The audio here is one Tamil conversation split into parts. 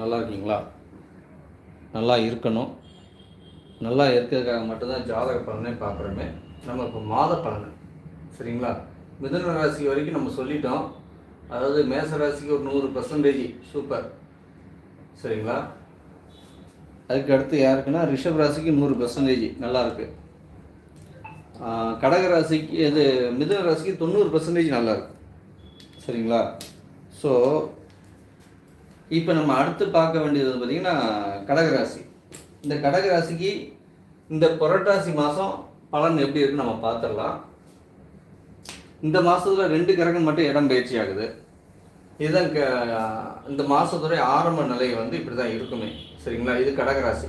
நல்லா இருக்கீங்களா நல்லா இருக்கணும். நல்லா இருக்கிறதுக்காக மட்டும்தான் ஜாதக பலனே பார்க்குறோமே. நம்ம இப்போ மாத பலன். சரிங்களா? மிதன ராசி வரைக்கும் நம்ம சொல்லிட்டோம். அதாவது மேச ராசிக்கு ஒரு நூறு பர்சன்டேஜ் சூப்பர். சரிங்களா? அதுக்கு அடுத்து யாருக்குன்னா ரிஷப் ராசிக்கு நூறு பர்சன்டேஜ் நல்லா இருக்கு கடக ராசிக்கு இது மிதுன ராசிக்கு தொண்ணூறு பர்சன்டேஜ் நல்லாயிருக்கு சரிங்களா? ஸோ இப்போ நம்ம அடுத்து பார்க்க வேண்டியது பார்த்திங்கன்னா பார்த்தீங்கன்னா கடகராசி. இந்த கடகராசிக்கு இந்த புரட்டாசி மாதம் பலன் எப்படி இருக்குன்னு நம்ம பார்த்துடலாம். இந்த மாதத்தில் ரெண்டு கிரகம் மட்டும் இடம் பயிற்சி ஆகுது. இதுதான் க- இந்த மாதத்துடைய ஆரம்ப நிலை வந்து இப்படி தான் இருக்குமே. சரிங்களா? இது கடகராசி.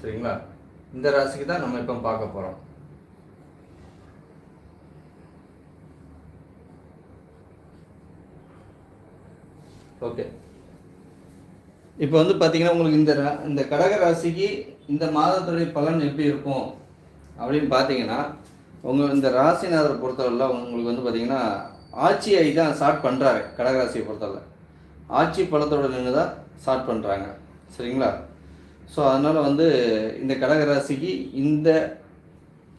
சரிங்களா? இந்த ராசிக்கு தான் நம்ம இப்போ பார்க்க போகிறோம் ஓகே. இப்போ வந்து பார்த்தீங்கன்னா உங்களுக்கு இந்த இந்த கடக ராசிக்கு இந்த மாதத்துடைய பலன் எப்படி இருக்கும் அப்படின்னு பார்த்தீங்கன்னா உங்கள் இந்த ராசிநாதரை பொறுத்தவரையில் உங்களுக்கு வந்து பார்த்தீங்கன்னா ஆட்சியை தான் ஸ்டார்ட் பண்ணுறாரு கடகராசியை பொறுத்தவரை ஆட்சி பலத்தோட நின்று தான் ஸ்டார்ட் பண்ணுறாங்க சரிங்களா? ஸோ அதனால் வந்து இந்த கடகராசிக்கு இந்த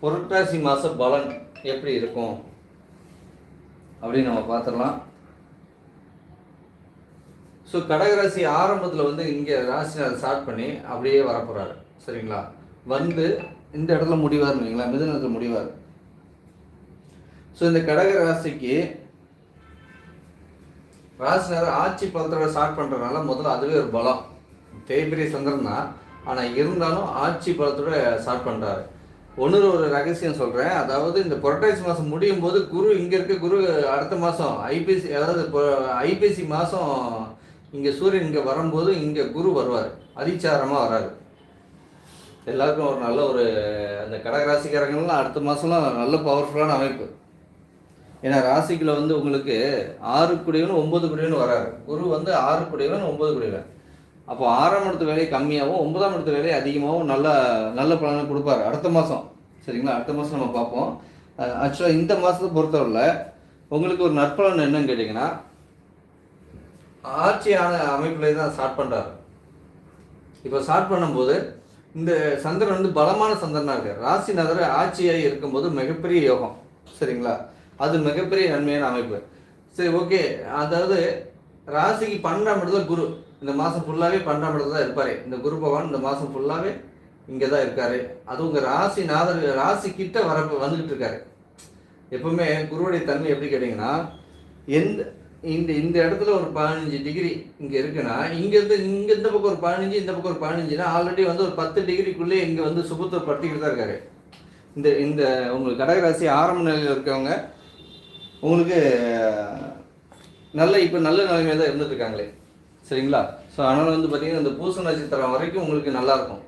புரட்டாசி மாத பலன் எப்படி இருக்கும் அப்படின்னு நம்ம பார்த்துடலாம் ஸோ கடகராசி ஆரம்பத்தில் வந்து இங்கே ராசினார் ஸ்டார்ட் பண்ணி அப்படியே வரப்போகிறாரு சரிங்களா? வந்து இந்த இடத்துல முடிவார் இல்லைங்களா மிதனத்தில் முடிவார். ஸோ இந்த கடக ராசிக்கு ராசிநாதர் ஆட்சி பலத்தோட ஸ்டார்ட் பண்ணுறதுனால முதல்ல அதுவே ஒரு பலம். தேய்பிரிய சந்திரன் தான். ஆனால் இருந்தாலும் ஆட்சி பலத்தோட ஸ்டார்ட் பண்ணுறாரு ஒன்று ஒரு ரகசியம் சொல்கிறேன் அதாவது இந்த புரட்டாசி மாதம் முடியும் போது குரு இங்கே இருக்க. குரு அடுத்த மாதம் ஐபிசி அதாவது ஐபிசி மாதம் இங்கே சூரியன் இங்கே வரும்போது இங்கே குரு வருவார். அதிச்சாரமாக வராரு. எல்லாருக்கும் ஒரு நல்ல ஒரு அந்த கடகராசிக்காரங்கள்லாம் அடுத்த மாதம்லாம் நல்ல பவர்ஃபுல்லான அமைப்பு. ஏன்னா ராசிக்குள்ள வந்து உங்களுக்கு ஆறு குடியவன் ஒன்பது குடியவன் வராரு. குரு வந்து ஆறு குடியவன் ஒன்பது குடியவன். அப்போ ஆறாம் இடத்து வேலை கம்மியாகவும் ஒன்பதாம் இடத்து வேலை அதிகமாகவும் நல்ல நல்ல பலனை கொடுப்பாரு. அடுத்த மாதம் சரிங்களா? அடுத்த மாதம் நம்ம பார்ப்போம். ஆக்சுவலாக இந்த மாதத்தை பொறுத்தவரையில் உங்களுக்கு ஒரு நற்பலன் என்னன்னு கேட்டிங்கன்னா ஆட்சியான அமைப்பிலே தான் ஸ்டார்ட் பண்ணுறாரு இப்போ ஸ்டார்ட் பண்ணும்போது இந்த சந்திரன் வந்து பலமான சந்திரனாக இருக்கு நகர ஆட்சியாகி இருக்கும்போது மிகப்பெரிய யோகம் சரிங்களா? அது மிகப்பெரிய நன்மையான அமைப்பு. சரி ஓகே. அதாவது ராசிக்கு பன்னெண்டாம் இடத்துல குரு. இந்த மாதம் ஃபுல்லாகவே பன்னெண்டாம் இடத்துல தான் இருப்பார். இந்த குரு பகவான் இந்த மாதம் ஃபுல்லாகவே இங்கே தான் இருக்கார். அது உங்கள் ராசிநாதர் ராசி கிட்ட வர வந்துக்கிட்டு இருக்காரு. எப்பவுமே குருவுடைய தன்மை எப்படி கேட்டிங்கன்னா எந்த இந்த இந்த இடத்துல ஒரு பதினஞ்சு டிகிரி இங்கே இருக்குன்னா இங்கேருந்து இங்கே இந்த பக்கம் ஒரு பதினஞ்சு இந்த பக்கம் ஒரு பதினஞ்சுனா ஆல்ரெடி வந்து ஒரு பத்து டிகிரிக்குள்ளே இங்கே வந்து சுபத்துவம் படுத்திக்கிட்டு தான் இருக்காரு. இந்த இந்த உங்களுக்கு கடகராசி ஆரம்ப நிலையில் இருக்கவங்க உங்களுக்கு நல்ல இப்போ நல்ல நிலைமையாக தான் இருந்துட்டுருக்காங்களே. சரிங்களா? ஸோ அதனால் வந்து பார்த்தீங்கன்னா இந்த பூச நட்சத்திரம் வரைக்கும் உங்களுக்கு நல்லாயிருக்கும்.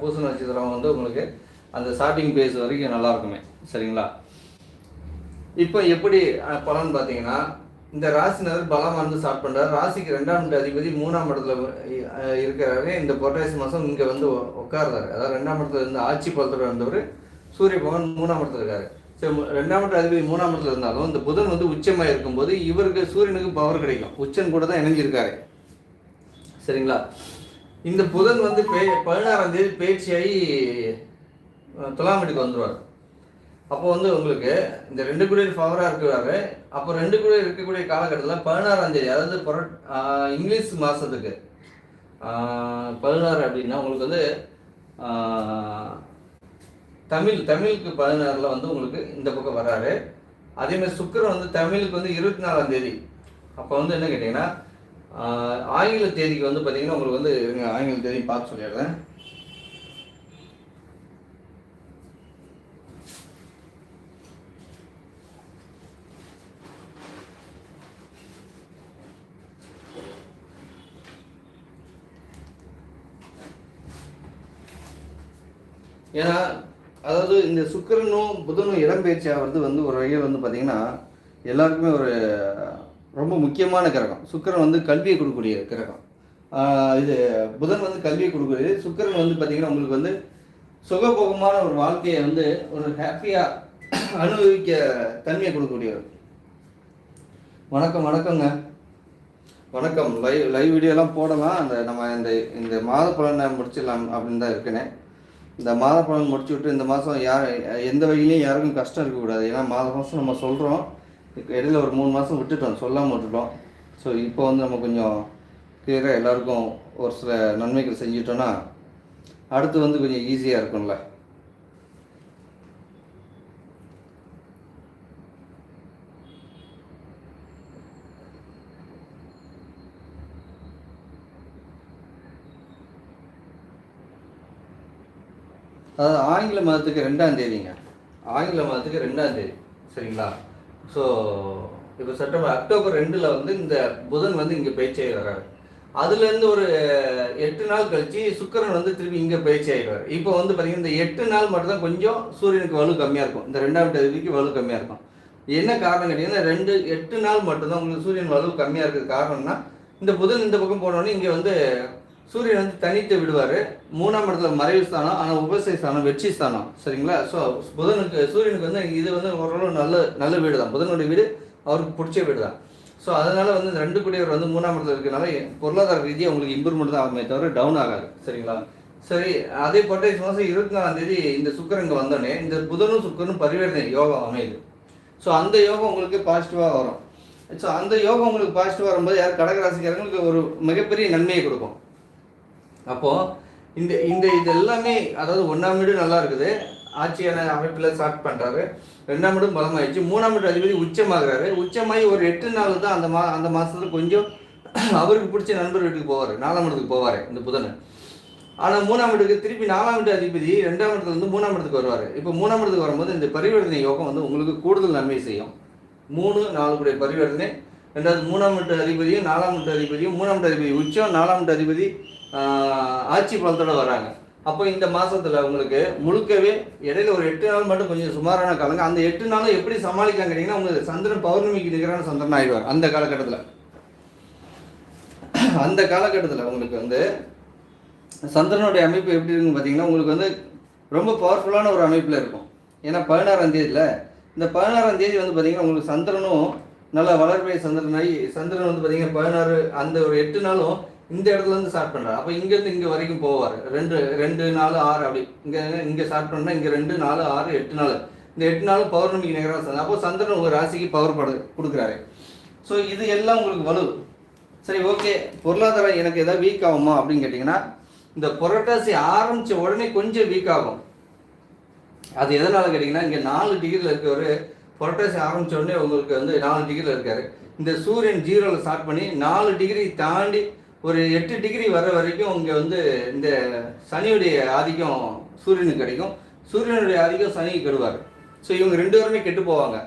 பூச நட்சத்திரம் வந்து உங்களுக்கு அந்த ஸ்டார்டிங் பேஸ் வரைக்கும் நல்லா இருக்குமே சரிங்களா? இப்போ எப்படி பலன் பார்த்தீங்கன்னா இந்த ராசினர் பலம் வந்து ஸ்டார்ட் பண்ணுறாரு ராசிக்கு ரெண்டாம் வீட்டு அதிபதி மூணாம் இடத்துல இருக்கிறாரு. இந்த புரட்டாசி மாதம் இங்கே வந்து உட்கார்றாரு. அதாவது ரெண்டாம் இடத்துல இருந்து ஆட்சி பலத்தோட இருந்தவர் சூரிய பகவான் மூணாம் இடத்துல இருக்காரு. சரி ரெண்டாம் இடத்து அதிபதி மூணாம் இடத்துல இருந்தாலும் இந்த புதன் வந்து உச்சமாக இருக்கும்போது இவருக்கு சூரியனுக்கு பவர் கிடைக்கும். உச்சன் கூட தான் இணைஞ்சிருக்காரு. சரிங்களா? இந்த புதன் வந்து பே பதினாறாம் தேதி பேச்சியாகி துலாம் வீட்டுக்கு வந்துடுவார் அப்போ வந்து உங்களுக்கு இந்த ரெண்டு கூட ஃபவராக இருக்கிறாரு. அப்போ ரெண்டு கூட இருக்கக்கூடிய காலகட்டத்தில் பதினாறாம் தேதி அதாவது புர இங்கிலீஷ் மாதத்துக்கு பதினாறு அப்படின்னா உங்களுக்கு வந்து தமிழ் தமிழுக்கு பதினாறில் வந்து உங்களுக்கு இந்த பக்கம் வராரு அதேமாதிரி மாதிரி வந்து தமிழுக்கு வந்து இருபத்தி நாலாம் தேதி. அப்போ வந்து என்ன கேட்டிங்கன்னா ஆங்கில தேதிக்கு வந்து பார்த்தீங்கன்னா உங்களுக்கு வந்து இருங்க ஆங்கில தேதி பார்த்து சொல்லிடுறேன். ஏன்னா அதாவது இந்த சுக்கிரனும் புதனும் இடம்பெயர்ச்சி ஆகிறது வந்து ஒரு வகையில் வந்து பார்த்தீங்கன்னா எல்லாருக்குமே ஒரு ரொம்ப முக்கியமான கிரகம். சுக்கரன் வந்து கல்வியை கொடுக்கக்கூடிய கிரகம். இது புதன் வந்து கல்வியை கொடுக்கக்கூடியது. சுக்கிரன் வந்து பார்த்தீங்கன்னா உங்களுக்கு வந்து சுகபோகமான ஒரு வாழ்க்கையை வந்து ஒரு ஹாப்பியாக அனுபவிக்க தன்மையை கொடுக்கக்கூடியவர். வணக்கம் வணக்கங்க. வணக்கம். லைவ் லைவ் வீடியோலாம் போடலாம். அந்த நம்ம இந்த இந்த மாத பலனை முடிச்சிடலாம் அப்படின்னு தான் இருக்கேனே. இந்த மாத பலன் முடிச்சு விட்டு இந்த மாதம் யார் எந்த வகையிலையும் யாருக்கும் கஷ்டம் இருக்கக்கூடாது. ஏன்னா மாத மாதம் நம்ம சொல்கிறோம் இடையில ஒரு மூணு மாதம் விட்டுட்டோம். சொல்லாமல் விட்டுட்டோம். ஸோ இப்போ வந்து நம்ம கொஞ்சம் கிளியராக எல்லாருக்கும் ஒரு சில நன்மைகள் செஞ்சுட்டோன்னா அடுத்து வந்து கொஞ்சம் ஈஸியாக இருக்கும்ல. அதாவது ஆங்கில மாதத்துக்கு ரெண்டாம் தேதிங்க. ஆங்கில மாதத்துக்கு ரெண்டாம் தேதி. சரிங்களா? ஸோ இப்போ செப்டம்பர் அக்டோபர் ரெண்டில் வந்து இந்த புதன் வந்து இங்கே பயிற்சியாகி வர்றாரு அதுலேருந்து ஒரு எட்டு நாள் கழிச்சு சுக்கரன் வந்து திருப்பி இங்கே பயிற்சி ஆகிடுவார் இப்போ வந்து பார்த்தீங்கன்னா இந்த எட்டு நாள் மட்டும்தான் கொஞ்சம் சூரியனுக்கு வலு கம்மியாக இருக்கும். இந்த ரெண்டாம் தேதிக்கு வலு கம்மியாக இருக்கும். என்ன காரணம் கேட்டிங்கன்னா ரெண்டு எட்டு நாள் மட்டும்தான் உங்களுக்கு சூரியன் வலு கம்மியாக இருக்கிறது காரணம்னா இந்த புதன் இந்த பக்கம் போனோடனே இங்கே வந்து சூரியன் வந்து தனித்து விடுவார். மூணாம் இடத்துல மறைவு ஸ்தானம் ஆனால் உபசை ஸ்தானம் வெற்றி ஸ்தானம். சரிங்களா? ஸோ புதனுக்கு சூரியனுக்கு வந்து இது வந்து ஓரளவு நல்ல நல்ல வீடு தான் புதனுடைய வீடு அவருக்கு பிடிச்ச வீடு தான் ஸோ அதனால் வந்து இந்த ரெண்டு குடியவர் வந்து மூணாம் இடத்துல இருக்கனால பொருளாதார ரீதியாக உங்களுக்கு இம்ப்ரூவ்மெண்ட் தான் ஆகுமே தவிர டவுன் ஆகாது. சரிங்களா? சரி அதே பொட்டாசி மாதம் இருபத்தி நாலாம் தேதி இந்த சுக்கரன் இங்கே வந்தோடனே இந்த புதனும் சுக்கரனும் பரிவர்த்தனை யோகம் அமையுது. ஸோ அந்த யோகம் உங்களுக்கு பாசிட்டிவாக வரும். ஸோ அந்த யோகம் உங்களுக்கு பாசிட்டிவாக வரும்போது யார் கடகராசிக்காரங்களுக்கு ஒரு மிகப்பெரிய நன்மையை கொடுக்கும். அப்போது இந்த இந்த இது எல்லாமே அதாவது ஒன்றாம் வீடு நல்லா இருக்குது. ஆட்சியான அமைப்பில் ஸ்டார்ட் பண்ணுறாரு ரெண்டாம் வீடும் பலமாயிடுச்சு. மூணாம் வீடு அதிபதி உச்சமாகிறாரு. உச்சமாகி ஒரு எட்டு நாள் தான் அந்த மா அந்த மாதத்துல கொஞ்சம் அவருக்கு பிடிச்ச நண்பர் வீட்டுக்கு போவார். நாலாம் இடத்துக்கு போவார் இந்த புதன். ஆனால் மூணாம் வீட்டுக்கு திருப்பி நாலாம் வீட்டு அதிபதி ரெண்டாம் இடத்துலேருந்து மூணாம் இடத்துக்கு வருவார். இப்போ மூணாம் இடத்துக்கு வரும்போது இந்த பரிவர்த்தனை யோகம் வந்து உங்களுக்கு கூடுதல் நன்மை செய்யும். மூணு நாலு கூடிய பரிவர்த்தனை. ரெண்டாவது மூணாம் வீட்டு அதிபதியும் நாலாம் வீட்டு அதிபதியும் மூணாம் வீட்டு அதிபதி உச்சம் நாலாம் வீட்டு அதிபதி ஆட்சி பலத்தோட வராங்க. அப்போ இந்த மாதத்தில் உங்களுக்கு முழுக்கவே இடையில ஒரு எட்டு நாள் மட்டும் கொஞ்சம் சுமாரான காலங்க. அந்த எட்டு நாளும் எப்படி சமாளிக்கலாம் கேட்டிங்கன்னா உங்களுக்கு சந்திரன் பௌர்ணமிக்கு நிகரான சந்திரன் ஆயிடுவார் அந்த காலகட்டத்தில். அந்த காலகட்டத்தில் உங்களுக்கு வந்து சந்திரனுடைய அமைப்பு எப்படி இருக்குன்னு பார்த்தீங்கன்னா உங்களுக்கு வந்து ரொம்ப பவர்ஃபுல்லான ஒரு அமைப்பில் இருக்கும். ஏன்னா பதினாறாம் தேதியில் இந்த பதினாறாம் தேதி வந்து பார்த்தீங்கன்னா உங்களுக்கு சந்திரனும் நல்லா வளர்ப்பை சந்திரனாகி சந்திரன் வந்து பார்த்தீங்கன்னா பதினாறு அந்த ஒரு எட்டு நாளும் இந்த இடத்துல இருந்து ஸ்டார்ட் பண்ணுறாரு அப்போ இங்கேருந்து இங்கே வரைக்கும் போவார். ரெண்டு ரெண்டு நாலு ஆறு அப்படி. இங்கே இங்கே ஸ்டார்ட் பண்ணால் இங்கே ரெண்டு நாலு ஆறு எட்டு நாள் இந்த எட்டு நாளும் பௌர்ணமிக்கு நிகராக சந்திரன் அப்போ சந்திரன் ஒரு ராசிக்கு பவர் படு கொடுக்குறாரு. ஸோ இது எல்லாம் உங்களுக்கு வலு சரி ஓகே பொருளாதாரம் எனக்கு எதாவது வீக் ஆகுமா அப்படின்னு கேட்டிங்கன்னா இந்த புரட்டாசி ஆரம்பித்த உடனே கொஞ்சம் வீக் ஆகும். அது எதனால கேட்டிங்கன்னா இங்கே நாலு டிகிரியில் இருக்கிறவர் புரட்டாசி ஆரம்பித்த உடனே உங்களுக்கு வந்து நாலு டிகிரியில் இருக்காரு. இந்த சூரியன் ஜீரோவில் ஸ்டார்ட் பண்ணி நாலு டிகிரி தாண்டி ஒரு எட்டு டிகிரி வர வரைக்கும் இங்கே வந்து இந்த சனியுடைய ஆதிக்கம் சூரியனுக்கு கிடைக்கும். சூரியனுடைய ஆதிக்கம் சனிக்கு கெடுவார். ஸோ இவங்க ரெண்டு பேருமே கெட்டு போவாங்க.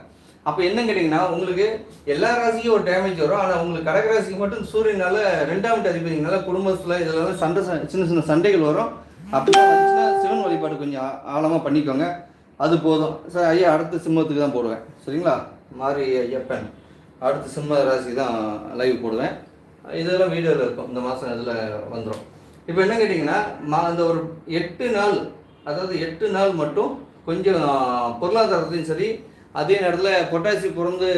அப்போ என்ன கேட்டிங்கன்னா உங்களுக்கு எல்லா ராசிக்கும் ஒரு டேமேஜ் வரும். ஆனால் உங்களுக்கு கடக ராசிக்கு மட்டும் சூரியனால ரெண்டாம் அதிபதினால குடும்பத்தில் இதெல்லாம் சண்டை ச- சின்ன சின்ன சண்டைகள் வரும். அப்படிலாம் வந்துச்சுன்னா சிவன் வழிபாடு கொஞ்சம் ஆழமாக பண்ணிக்கோங்க. அது போதும். சார் ஐயா அடுத்த சிம்மத்துக்கு தான் போடுவேன். சரிங்களா? மாறி ஐயப்பன். அடுத்த சிம்ம ராசி தான் லைவ் போடுவேன். இதெல்லாம் வீடியோவில் இருக்கும். இந்த மாதம் இதில் வந்துடும் இப்போ என்ன கேட்டிங்கன்னா மா அந்த ஒரு எட்டு நாள் அதாவது எட்டு நாள் மட்டும் கொஞ்சம் பொருளாதாரத்தையும் சரி அதே நேரத்தில் பொட்டாசி பிறந்து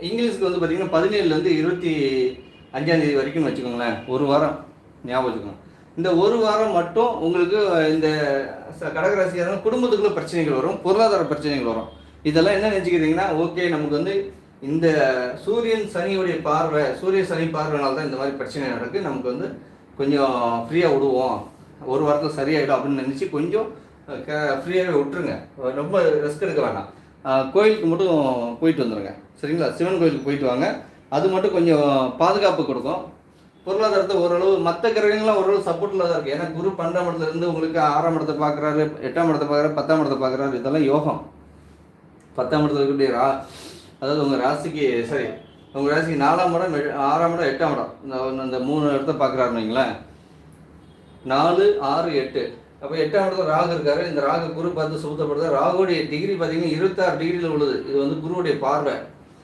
இங்கிலீஷ்க்கு வந்து பார்த்திங்கன்னா பதினேழுலேருந்து இருபத்தி அஞ்சாந்தேதி வரைக்கும் வச்சுக்கோங்களேன். ஒரு வாரம். ஞாபகம் வச்சுக்கோங்க. இந்த ஒரு வாரம் மட்டும் உங்களுக்கு இந்த ச- கடகராசிக்காரங்க குடும்பத்துக்குள்ள பிரச்சனைகள் வரும் பொருளாதார பிரச்சனைகள் வரும். இதெல்லாம் என்ன நினச்சிக்கிறீங்கன்னா ஓகே நமக்கு வந்து இந்த சூரியன் சனியுடைய பார்வை சூரிய சனி பார்வைனால தான் இந்த மாதிரி பிரச்சனை நடக்கு. நமக்கு வந்து கொஞ்சம் ஃப்ரீயாக விடுவோம். ஒரு வாரத்தில் சரியாயிடும் அப்படின்னு நினச்சி கொஞ்சம் ஃப்ரீயாகவே விட்டுருங்க. ரொம்ப ரிஸ்க் எடுக்க வேண்டாம் கோயிலுக்கு மட்டும் போயிட்டு வந்துடுங்க சரிங்களா? சிவன் கோயிலுக்கு போயிட்டு வாங்க. அது மட்டும் கொஞ்சம் பாதுகாப்பு கொடுக்கும். பொருளாதாரத்தை ஓரளவு மற்ற கிரகங்கள்லாம் ஓரளவு சப்போர்ட்டில் தான் இருக்குது ஏன்னா குரு பன்னெண்டாம் இடத்துல இருந்து உங்களுக்கு ஆறாம் இடத்தை பார்க்குறாரு எட்டாம் இடத்தை பார்க்குறாரு பத்தாம் இடத்தை பார்க்குறாரு. இதெல்லாம் யோகம். பத்தாம் இடத்துல இருக்கக்கூடிய அதாவது உங்கள் ராசிக்கு சரி உங்கள் ராசிக்கு நாலாம் இடம் எ- ஆறாம் இடம் எட்டாம் இடம். இந்த மூணு இடத்த பார்க்குறாருன்னு வைங்களேன். நாலு ஆறு எட்டு. அப்போ எட்டாம் இடத்துல ராகு இருக்காரு. இந்த ராகு குரு பார்த்து சுத்தப்படுது ராகுடைய டிகிரி பார்த்தீங்கன்னா இருபத்தாறு டிகிரியில் உள்ளது. இது வந்து குருவுடைய பார்வை.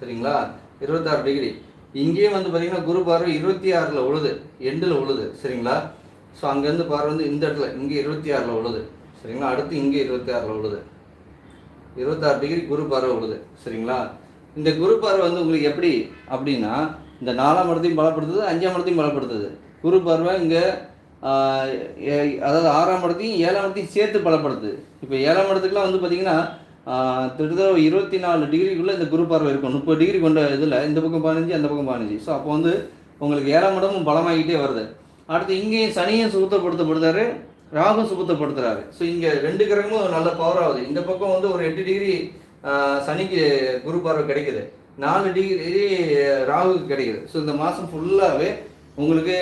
சரிங்களா? இருபத்தாறு டிகிரி இங்கேயும் வந்து பார்த்தீங்கன்னா குரு பார்வை இருபத்தி ஆறில் உழுது எண்டில் உழுது சரிங்களா? ஸோ அங்கேருந்து பார்வை வந்து இந்த இடத்துல இங்கே இருபத்தி ஆறில் உழுது சரிங்களா? அடுத்து இங்கே இருபத்தி ஆறில் உழுது இருபத்தாறு டிகிரி குரு பார்வை உழுது சரிங்களா? இந்த குரு பார்வை வந்து உங்களுக்கு எப்படி அப்படின்னா இந்த நாலாம் இடத்தையும் பலப்படுத்துது அஞ்சாம் இடத்தையும் பலப்படுத்துது. குரு பார்வை இங்கே அதாவது ஆறாம் இடத்தையும் ஏழாம் இடத்தையும் சேர்த்து பலப்படுத்துது. இப்போ ஏழாம் இடத்துக்குலாம் வந்து பார்த்தீங்கன்னா ஆஹ், கிட்டத்தட்ட இருபத்தி நாலு டிகிரிக்குள்ளே இந்த குரு பார்வை இருக்கும். முப்பது டிகிரி கொண்ட இதில் இந்த பக்கம் பதினஞ்சு அந்த பக்கம் பதினஞ்சு. ஸோ அப்போ வந்து உங்களுக்கு ஏழாம் இடமும் பலமாகிட்டே வருது. அடுத்து இங்கேயும் சனியும் சுத்தப்படுத்தப்படுத்தாரு ராகும் சுத்தப்படுத்துறாரு ஸோ இங்கே ரெண்டு கிரகமும் நல்ல பவர் ஆகுது. இந்த பக்கம் வந்து ஒரு எட்டு டிகிரி சனிக்கு குரு பார்வை கிடைக்குது. நாலு டிகிரி ராகுக்கு கிடைக்குது. ஸோ இந்த மாதம் ஃபுல்லாகவே உங்களுக்கு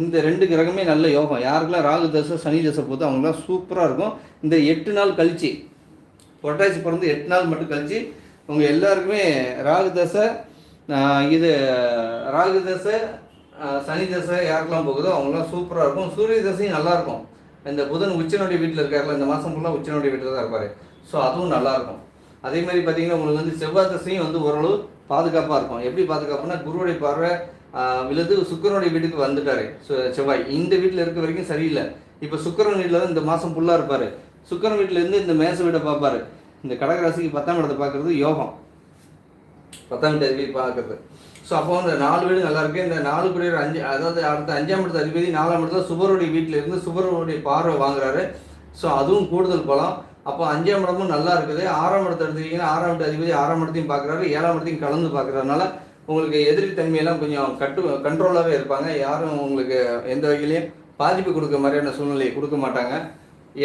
இந்த ரெண்டு கிரகமே நல்ல யோகம். யாருக்கெல்லாம் ராகு தசை சனி தசை போது அவங்களாம் சூப்பராக இருக்கும். இந்த எட்டு நாள் கழிச்சு புரட்டாசி பிறந்து எட்டு நாள் மட்டும் கழிச்சு உங்கள் எல்லாருக்குமே ராகு தசை இது ராகு தசை சனி தசை யாருக்கெல்லாம் போகுதோ அவங்களாம் சூப்பராக இருக்கும். சூரிய தசையும் நல்லா இருக்கும். இந்த புதன் உச்சனுடைய வீட்டில் இருக்காருல இந்த மாதம் ஃபுல்லாக உச்சனுடைய வீட்டில் தான் இருப்பார். ஸோ அதுவும் நல்லாயிருக்கும் அதே மாதிரி பார்த்தீங்கன்னா உங்களுக்கு வந்து செவ்வாய் தசையும் வந்து ஓரளவு பாதுகாப்பாக இருக்கும். எப்படி பாதுகாப்புனா குருவுடைய பார்வை விழுது சுக்கிரனுடைய வீட்டுக்கு வந்துட்டாரு. செவ்வாய். இந்த வீட்டில் இருக்க வரைக்கும் சரியில்லை. இப்போ சுக்கிரன் வீட்டில் தான் இந்த மாதம் ஃபுல்லாக இருப்பார். சுக்கிரன் வீட்டில் இருந்து இந்த மேச வீட்டை பார்ப்பாரு. இந்த கடகராசிக்கு பத்தாம் இடத்தை பார்க்கறது யோகம். பத்தாம் வீட்டு அதிபதி பார்க்கறது. ஸோ அப்போ இந்த நாலு வீடு நல்லா இருக்கு. இந்த நாலு பேர் அஞ்சு அதாவது அடுத்த அஞ்சாம் இடத்து அதிபதி நாலாம் இடத்துல சுபருடைய வீட்டில் இருந்து சுபருடைய பார்வை வாங்குறாரு. ஸோ அதுவும் கூடுதல் பலம். அப்போ அஞ்சாம் இடமும் நல்லா இருக்குது. ஆறாம் இடத்தை எடுத்துக்கிட்டீங்கன்னா ஆறாம் இடத்து அதிபதி ஆறாம் இடத்தையும் பார்க்குறாரு. ஏழாம் இடத்தையும் கலந்து பார்க்கறதுனால உங்களுக்கு எதிரித்தன்மையெல்லாம் கொஞ்சம் கட்டு கண்ட்ரோலாகவே இருப்பாங்க. யாரும் உங்களுக்கு எந்த வகையிலையும் பாதிப்பு கொடுக்க மாதிரியான சூழ்நிலையை கொடுக்க மாட்டாங்க.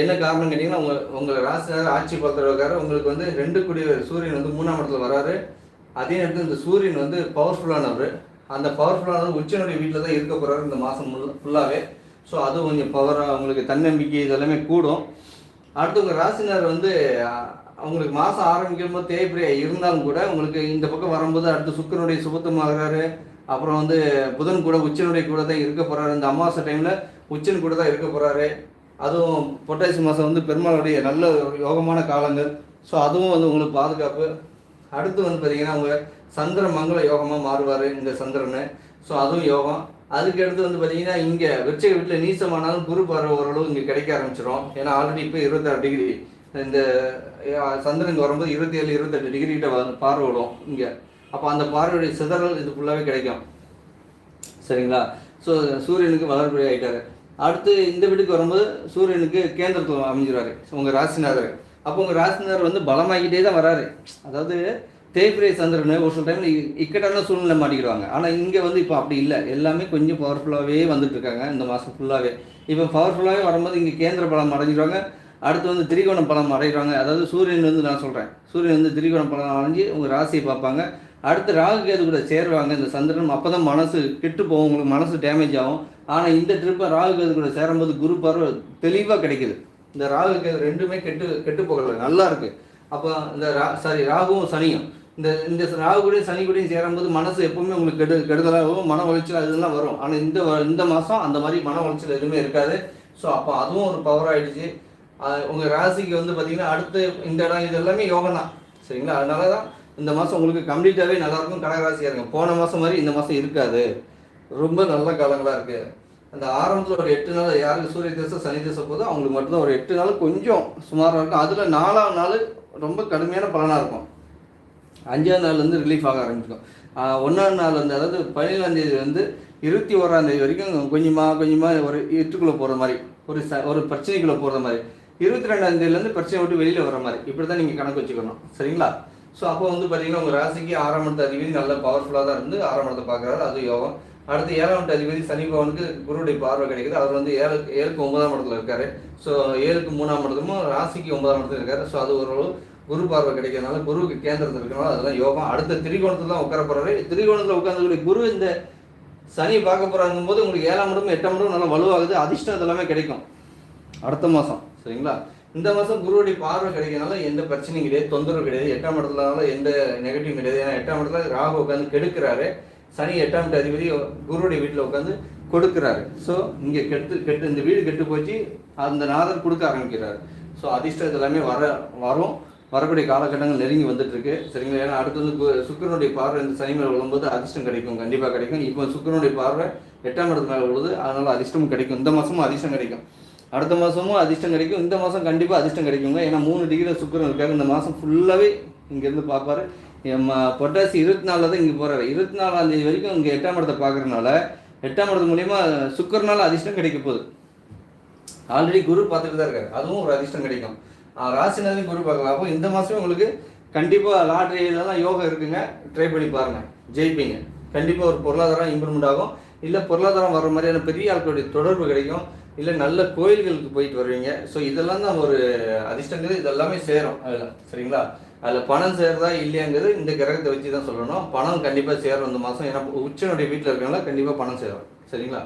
என்ன காரணம் கேட்டிங்கன்னா உங்கள் உங்கள் ராசினார் ஆட்சி பலத்தரவுக்கார உங்களுக்கு வந்து ரெண்டு குடி சூரியன் வந்து மூணாம் இடத்துல வராரு. அதே நேரத்தில் இந்த சூரியன் வந்து பவர்ஃபுல்லானவர் அந்த பவர்ஃபுல்லானவர் உச்சனுடைய வீட்டில் தான் இருக்க போகிறாரு இந்த மாதம் ஃபுல்லாகவே ஸோ அது கொஞ்சம் பவராக உங்களுக்கு தன்னம்பிக்கை இதெல்லாமே கூடும். அடுத்து உங்கள் ராசினார் வந்து அவங்களுக்கு மாதம் ஆரம்பிக்கும் போது தேய்பிரியா இருந்தாலும் கூட உங்களுக்கு இந்த பக்கம் வரும்போது அடுத்து சுக்கரனுடைய சுபத்தமாகிறாரு. அப்புறம் வந்து புதன் கூட உச்சனுடைய கூட தான் இருக்க போகிறாரு இந்த அமாவாசை டைமில் உச்சன் கூட தான் இருக்க போகிறாரு அதுவும் பொட்டாசி மாதம் வந்து பெருமாளுடைய நல்ல ஒரு யோகமான காலங்கள். ஸோ அதுவும் வந்து உங்களுக்கு பாதுகாப்பு. அடுத்து வந்து பார்த்தீங்கன்னா அவங்க சந்திர மங்கள யோகமாக மாறுவார் இந்த சந்திரன். ஸோ அதுவும் யோகம். அதுக்கு அடுத்து வந்து பார்த்தீங்கன்னா இங்கே விருச்சிக வீட்டில் நீசமானாலும் குரு பார்வை ஓரளவு இங்கே கிடைக்க ஆரம்பிச்சிடும் ஏன்னா ஆல்ரெடி இப்போ இருபத்தாறு டிகிரி இந்த அஹ், வரும்போது இருபத்தி ஏழு இருபத்தெட்டு டிகிரி கிட்ட வந்து பார்வை விடும் இங்கே. அப்போ அந்த பார்வையுடைய சிதறல் இது ஃபுல்லாகவே கிடைக்கும். சரிங்களா? ஸோ சூரியனுக்கு வளர்பிறை ஆகிட்டாரு அடுத்து இந்த வீட்டுக்கு வரும்போது சூரியனுக்கு கேந்திரத்துவம் அமைஞ்சிருவாரு. உங்கள் ராசிநாதர். அப்போ உங்கள் ராசிநாதர் வந்து பலமாகிட்டே தான் வராரு. அதாவது தேய்பிரை சந்திரன் ஒரு சில டைமில் இக்கட்டான சூழ்நிலை மாட்டிக்கிடுவாங்க. ஆனால் இங்கே வந்து இப்போ அப்படி இல்லை. எல்லாமே கொஞ்சம் பவர்ஃபுல்லாகவே வந்துட்டு இருக்காங்க இந்த மாதம் ஃபுல்லாகவே இப்போ பவர்ஃபுல்லாகவே வரும்போது இங்கே கேந்திர பலம் அடைஞ்சிருவாங்க. அடுத்து வந்து திரிகோண பலம் அடைகிறாங்க அதாவது சூரியன் வந்து நான் சொல்கிறேன் சூரியன் வந்து திரிகோண பலம் அடைஞ்சு உங்கள் ராசியை பார்ப்பாங்க. அடுத்து ராகு கேது கூட சேருவாங்க. இந்த சந்திரன் அப்போ தான் மனசு கெட்டு போகும். உங்களுக்கு மனசு டேமேஜ் ஆகும். ஆனால் இந்த ட்ரிப்பை ராகு கேது கூட சேரும்போது குரு பார்வை தெளிவாக கிடைக்குது. இந்த ராகு கேது ரெண்டுமே கெட்டு கெட்டு போகல. நல்லா இருக்கு. அப்போ இந்த ரா சாரி ராகுவும் சனியும். இந்த இந்த ராகு கூடயும் சனி கூடயும் சேரும்போது மனசு எப்பவுமே உங்களுக்கு கெடு கெடுதலாகவும் மன உளைச்சல் அதெல்லாம் வரும். ஆனால் இந்த வ- இந்த மாதம் அந்த மாதிரி மன உளைச்சல் எதுவுமே இருக்காது. ஸோ அப்போ அதுவும் ஒரு பவர் ஆயிடுச்சு. உங்கள் ராசிக்கு வந்து பார்த்தீங்கன்னா அடுத்து இந்த இடம் இது எல்லாமே யோகம் தான். சரிங்களா? அதனால தான் இந்த மாதம் உங்களுக்கு கம்ப்ளீட்டாகவே நல்லாயிருக்கும். கடகராசியாக இருக்கும் போன மாதம் மாதிரி இந்த மாதம் இருக்காது. ரொம்ப நல்ல காலங்களாக இருக்குது அந்த ஆரம்பத்தில் ஒரு எட்டு நாள் யாருக்கு சூரிய தசை சனி தசை போதோ அவங்களுக்கு மட்டும்தான் ஒரு எட்டு நாள் கொஞ்சம் சுமாராக இருக்கும். அதில் நாலாவது நாள் ரொம்ப கடுமையான பலனாக இருக்கும். அஞ்சாம் நாள்லேருந்து ரிலீஃப் ஆக ஆரம்பிக்கும் ஒன்றாம் நாள் வந்து அதாவது பதினேழாந்தேதி வந்து இருபத்தி ஓராம் தேதி வரைக்கும் கொஞ்சமாக கொஞ்சமாக ஒரு எட்டுக்குள்ளே போகிற மாதிரி ஒரு ச ஒரு பிரச்சனைக்குள்ளே போகிற மாதிரி. இருபத்தி ரெண்டாம் தேதியிலேருந்து பிரச்சனை விட்டு வெளியில் வர மாதிரி. இப்படி தான் நீங்கள் கணக்கு வச்சுக்கணும். சரிங்களா? ஸோ அப்போ வந்து பார்த்தீங்கன்னா உங்கள் ராசிக்கு ஆறாம் இடத்து அதிபதி நல்ல பவர்ஃபுல்லாக தான் இருந்து ஆறாம் இடத்தை பார்க்குறாரு. அது யோகம். அடுத்து ஏழாம் இடத்து அதிபதி சனி பவனுக்கு பார்வை கிடைக்குது. அவர் வந்து ஏழு ஏழுக்கு ஒன்பதாம் இடத்துல இருக்காரு. ஸோ ஏழுக்கு மூணாம் இடத்துமும் ராசிக்கு ஒன்பதாம் இடத்துல இருக்காரு. ஸோ அது ஒரு குரு பார்வை கிடைக்கிறதுனால குருவுக்கு கேந்திரத்தில் இருக்கிறனால அதெல்லாம் யோகம். அடுத்த திரிகோணத்தில் தான் உட்கார போறாரு. திரிகோணத்தில் உட்காந்துக்கூடிய குரு இந்த சனி பார்க்க போறாங்கும் போது உங்களுக்கு ஏழாம் இடம் எட்டாம் இடம் நல்லா வலுவாகுது. அதிர்ஷ்டம் இதெல்லாமே கிடைக்கும். அடுத்த மாதம் சரிங்களா? இந்த மாதம் குருவுடைய பார்வை கிடைக்கிறனால எந்த பிரச்சனையும் கிடையாது தொந்தரவு கிடையாது. எட்டாம் இடத்துலனால எந்த நெகட்டிவ் கிடையாது. ஏன்னா எட்டாம் இடத்துல ராகு உட்காந்து கெடுக்கிறாரு. சனி எட்டாம் அதிபதி குருவுடைய வீட்டில் உட்காந்து கொடுக்குறாரு. ஸோ இங்கே கெட்டு கெட்டு இந்த வீடு கெட்டு போச்சு. அந்த நாதர் கொடுக்க ஆரம்பிக்கிறாரு. ஸோ அதிர்ஷ்டம் எல்லாமே வர வரும். வரக்கூடிய காலகட்டங்கள் நெருங்கி வந்துட்டு இருக்கு சரிங்களா? ஏன்னா அடுத்து வந்து சுக்கிரனுடைய பார்வை இந்த சனி மேல விழும்போது அதிர்ஷ்டம் கிடைக்கும். கண்டிப்பாக கிடைக்கும். இப்போ சுக்கிரனுடைய பார்வை எட்டாம் இடத்து மேலே விழுது அதனால அதிர்ஷ்டம் கிடைக்கும். இந்த மாதமும் அதிர்ஷ்டம் கிடைக்கும். அடுத்த மாதமும் அதிர்ஷ்டம் கிடைக்கும். இந்த மாதம் கண்டிப்பாக அதிர்ஷ்டம் கிடைக்குங்க. ஏன்னா மூணு டிகிரி சுக்கிரன் இருக்காங்க இந்த மாதம் ஃபுல்லாகவே இங்கேருந்து பார்ப்பாரு. பொட்டாசி இருபத்தி நாலில் தான் இங்கே போகிறாரு இருபத்தி நாலாம் தேதி வரைக்கும் இங்கே எட்டாம் இடத்தை பார்க்குறனால எட்டாம் இடத்து மூலிமா சுக்கரனால அதிர்ஷ்டம் கிடைக்க போகுது. ஆல்ரெடி குரு பார்த்துட்டு தான் இருக்காரு. அதுவும் ஒரு அதிர்ஷ்டம் கிடைக்கும். ராசிநாதன் குரு பார்க்கலாம் அப்போ இந்த மாதமே உங்களுக்கு கண்டிப்பாக லாட்ரியிலலாம் யோகா இருக்குங்க. ட்ரை பண்ணி பாருங்கள் ஜெயிப்பீங்க. கண்டிப்பாக ஒரு பொருளாதாரம் இம்ப்ரூவ்மெண்ட் ஆகும். இல்லை பொருளாதாரம் வர மாதிரியான பெரிய ஆட்களுடைய தொடர்பு கிடைக்கும். இல்லை நல்ல கோயில்களுக்கு போயிட்டு வருவீங்க. ஸோ இதெல்லாம் தான் ஒரு அதிர்ஷ்டங்கிறது. இதெல்லாமே சேரும் அதில். சரிங்களா? அதில் பணம் சேர்றதா இல்லையாங்கிறது இந்த கிரகத்தை வச்சு தான் சொல்லணும். பணம் கண்டிப்பாக சேரும் இந்த மாதம் ஏன்னா உச்சனுடைய வீட்டில் இருக்கனால கண்டிப்பாக பணம் சேரும். சரிங்களா?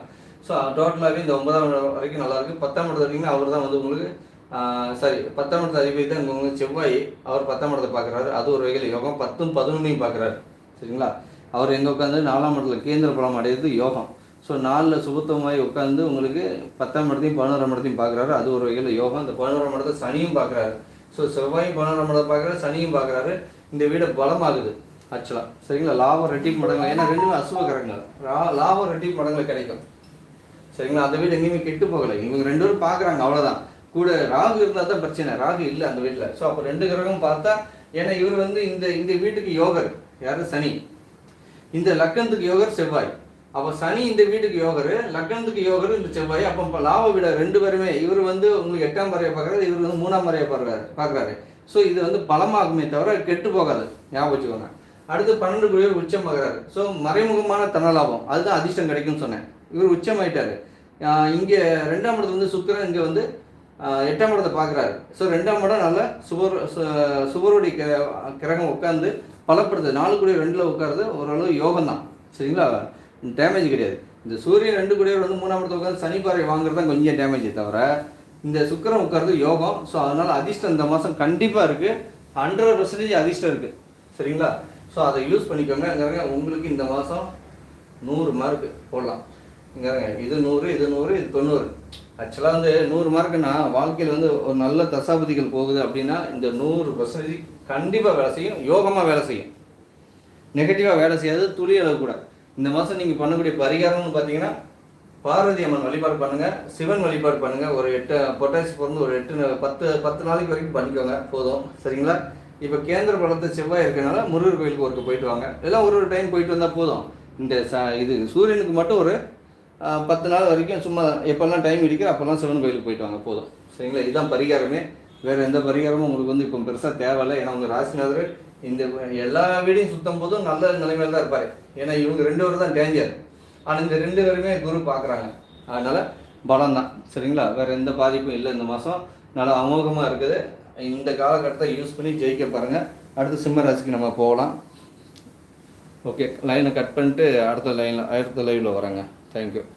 ஸோ டோட்டலாகவே இந்த ஒன்பதாம் வரைக்கும் நல்லாயிருக்கு பத்தாம் இடத்து வரைக்கும் அவர் தான் வந்து உங்களுக்கு சாரி பத்தாம் இடத்து அதிபதி தான் செவ்வாய். அவர் பத்தாம் இடத்தை பார்க்குறாரு. அது ஒரு வகையில் யோகம். பத்தும் பதினொன்றையும் பார்க்குறாரு. சரிங்களா? அவர் எங்கே உட்காந்து நாலாம் இடத்துல கேந்திர பலம் அடையிறது யோகம். ஸோ நாலில் சுபத்துவமாய் உட்காந்து உங்களுக்கு பத்தாம் இடத்தையும் பதினோராம் இடத்தையும் பார்க்குறாரு. அது ஒரு வகையில் யோகம். இந்த பதினோராம் இடத்தை சனியும் பார்க்குறாரு. ஸோ செவ்வாயும் பதினோராம் இடத்தை பார்க்குறாரு சனியும் பார்க்குறாரு. இந்த வீடு பலமாகுது ஆக்சுவலாக சரிங்களா? லாபம் ரெட்டிப் மடங்கள். ஏன்னா ரெண்டுமே அசுவ கிரகங்கள். லாபம் ரெட்டிப் மடங்கள் கிடைக்கும். சரிங்களா? அந்த வீடு எங்கேயுமே கெட்டு போகலை. இவங்க ரெண்டு பேரும் பார்க்குறாங்க அவ்வளோதான் கூட ராகு இருந்தால் தான் பிரச்சனை. ராகு இல்லை அந்த வீட்டில் ஸோ அப்போ ரெண்டு கிரகம் பார்த்தா ஏன்னா இவர் வந்து இந்த இந்த வீட்டுக்கு யோகர். யார்? சனி. இந்த லக்கணத்துக்கு யோகர் செவ்வாய். அப்போ சனி இந்த வீட்டுக்கு யோகர் லக்கணத்துக்கு யோகர் இந்த செவ்வாய். அப்போ இப்போ லாப வீட ரெண்டு பேருமே இவர் வந்து உங்களுக்கு எட்டாம் பறையை பார்க்குறாரு இவர் வந்து மூணாம் பறையை பார்க்குறாரு பார்க்குறாரு. ஸோ இது வந்து பலமாகுமே தவிர கெட்டு போகாது. ஞாபகம் வச்சுக்கோங்க. அடுத்து பன்னெண்டு பேர் உச்சம் ஆகிறாரு ஸோ மறைமுகமான தனலாபம் அதுதான் அதிர்ஷ்டம் கிடைக்கும்னு சொன்னேன். இவர் உச்சம் ஆயிட்டாரு இங்கே ரெண்டாம் இடத்துல வந்து சுக்கரன் இங்கே வந்து எட்டாம் இடத்தை பார்க்குறாரு. ஸோ ரெண்டாம் இடம் நல்ல சுவர் சு- சுபருடைய கிர- கிரகம் உட்காந்து பலப்படுது. நாலு கூட ரெண்டில் உட்காருது. ஓரளவு யோகம் தான். சரிங்களா? டேமேஜ் கிடையாது. இந்த சூரியன் ரெண்டு கூட வந்து மூணாம் இடத்துல உட்காந்து சனி பார்வை வாங்குறது தான் கொஞ்சம் டேமேஜே தவிர இந்த சுக்கரம் உட்காருது யோகம். ஸோ அதனால் அதிர்ஷ்டம் இந்த மாதம் கண்டிப்பாக இருக்குது ஹண்ட்ரட் பர்சன்டேஜ் அதிர்ஷ்டம் இருக்குது சரிங்களா? ஸோ அதை யூஸ் பண்ணிக்கோங்க. உங்களுக்கு இந்த மாதம் நூறு மார்க் போடலாம். இங்கே இது நூறு இது நூறு இது தொண்ணூறு. ஆக்சுவலாக வந்து நூறு மார்க்குன்னா வாழ்க்கையில் வந்து ஒரு நல்ல தசாபதிகள் போகுது அப்படின்னா இந்த நூறு பர்சன்டேஜ் கண்டிப்பாக வேலை செய்யும் யோகமாக வேலை செய்யும். நெகட்டிவாக வேலை செய்யாது துளி அளவு கூட. இந்த மாதம் நீங்கள் பண்ணக்கூடிய பரிகாரம்னு பார்த்தீங்கன்னா பார்வதி அம்மன் வழிபாடு பண்ணுங்கள் சிவன் வழிபாடு பண்ணுங்கள் ஒரு எட்டு பொட்டாசி பிறந்து ஒரு எட்டு பத்து பத்து நாளைக்கு வரைக்கும் பண்ணிக்கோங்க போதும். சரிங்களா? இப்போ கேந்திர பலத்தை செவ்வாய் இருக்கிறனால முருகர் கோயிலுக்கு ஒருக்க போயிட்டு வாங்க. எல்லாம் ஒரு ஒரு டைம் போயிட்டு வந்தால் போதும். இந்த ச இது சூரியனுக்கு மட்டும் ஒரு பத்து நாள் வரைக்கும் சும்மா எப்போல்லாம் டைம் இருக்கோ அப்போல்லாம் சிவன் கோயிலுக்கு போயிட்டு வாங்க போதும். சரிங்களா? இதுதான் பரிகாரமே. வேறு எந்த பரிகாரமும் உங்களுக்கு வந்து இப்போ பெருசாக தேவையில்லை. ஏன்னா உங்கள் ராசிநாதர் இந்த எல்லா வீடையும் சுத்தம் போதும் நல்ல நிலைமையில தான் இருப்பார். ஏன்னா இவங்க ரெண்டு பேரும் தான் டேஞ்சர் ஆனால் இந்த ரெண்டு பேருமே குரு பார்க்குறாங்க அதனால் பலம் தான். சரிங்களா? வேறு எந்த பாதிப்பும் இல்லை இந்த மாதம் நல்லா அமோகமாக இருக்குது. இந்த காலகட்டத்தை யூஸ் பண்ணி ஜெயிக்க பாருங்கள் அடுத்து சிம்ம ராசிக்கு நம்ம போகலாம். ஓகே லைனை கட் பண்ணிட்டு அடுத்த லைனில் அடுத்த லைவில் வரேங்க Thank you.